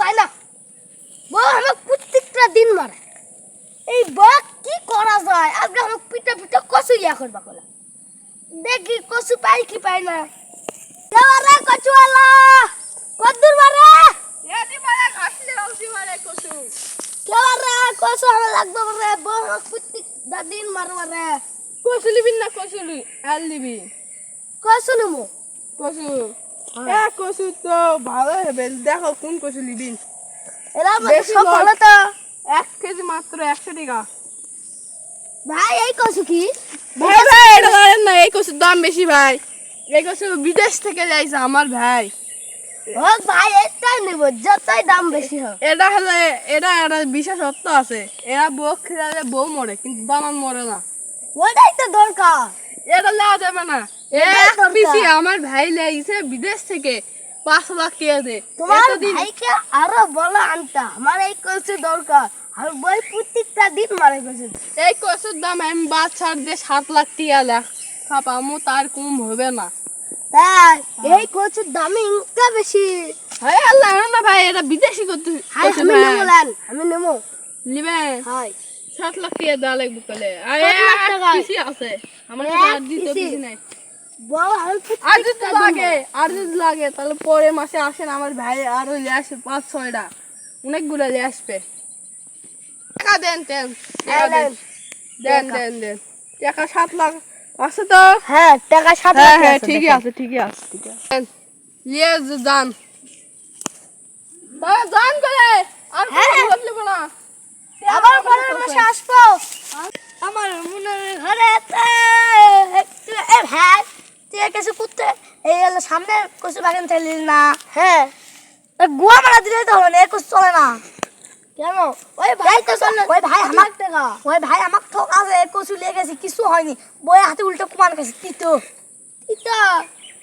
যায় না। বউ আমার প্রত্যেকটা দিন মারে। এই বউ কি করা যায়? আজকে আমার পিঠা পিঠা কচু ইয়া করবা কলা। দেখি কচু পাই কি পাই না। দেওয়ারে কচুয়ালা কদ্দুর মারে। এদি মারে ঘাসলে রৌদি মারে কসু কেওয়ারে কচু আমার লাগবে মারে। বউ আমার প্রত্যেকটা দিন মারে মারে। কসু লিবি না কসু লি আর লিবি কচু নিমু। কসু এ কসু তো ভালো হবে দেখো কোন কসু লিবি এরা সব ভালো তো। এক কেজি মাত্র একশো টাকা। ভাই এই কচু কি? ভাই ভাই এটা করেন না এই কসুর দাম বেশি ভাই। এই কসু বিদেশ থেকে যাইছে আমার ভাই। হোক ভাই এটাই নেব। যতই দাম বেশি হোক। এটা হলে এটা একটা বিশেষত্ব আছে। এরা বউ খেলে বউ মরে কিন্তু দামান মরে না। ওটাই তো দরকার। এটা নেওয়া যাবে না। এক পিসি আমার ভাই লেগেছে বিদেশ থেকে। পাঁচ লাখ টাকা দে। তোমার ভাইকে আরও বলো আনতা। আমার এই কচু দরকার। আর বই প্রত্যেকটা দিন মারে কচু এই কচুর দাম আমি দিয়ে সাত লাখ টাকা লেখ খাপামো তার কম হবে না। তাই এই দাম ইনকা বেশি। হ্যাঁ আল্লাহ না ভাই এটা বিদেশি করতে হাই আমি। নেব আমি নেব। নিবে? হাই সাত লাখ টাকা দেওয়া লাগবে কলে। আর? আছে। আমার? পিসি নাই। আর যদি লাগে আর যদি লাগে তাহলে পরে মাসে আসেন আমার ভাই আর হইলে আসে পাঁচ ছয়টা। অনেকগুলো নিয়ে আসবে। টাকা দেন দেন দেন। দেন। টাকা। সাত লাখ আছে তো? হ্যাঁ টাকা সাত হ্যাঁ লাখ হ্যাঁ ঠিকই আছে ঠিকই আছে। আছে নিয়ে যান। তাহলে যান করে। আর হ্যাঁ, হ্যাঁ। বদলিব না। আবার ঘরের মাসে আসব। আমার মনের ঘরে তুই কুত্তে এই হলো সামনে কচু বাগান চাইলি না। হ্যাঁ। গুয়া মারা দিলে তো না এ কচু চলে না। কেন? ওই ভাই তো চলে ওই ভাই আমার টাকা ওই ভাই আমার ঠক আছে এ কচু লিয়ে গেছে কিছু হয়নি। বই হাতে উল্টো কুমান গেছে তিতো। তিতো?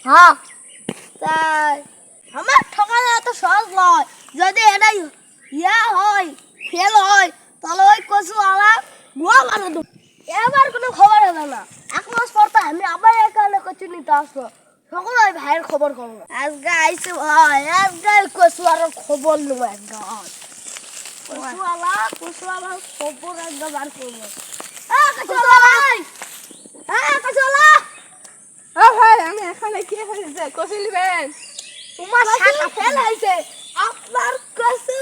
হ্যাঁ। তাই আমার ঠকানো এত সহজ নয়। যদি এটা ইয়া হয় ফেল হয় তাহলে ওই কচু আলা বুয়া মারা দেবো। এবার কোনো খবর বাড়িতে আসলো। সকল ওই ভাইয়ের খবর খবর আজকে আইসে ভাই আজকে কচুয়ার খবর নেব একদম। কচুয়ালা কচুয়ালার খবর একদম বার আমি এখানে কি হয়েছে? কচু নেবেন তোমার ফেল হয়েছে। আপনার কচু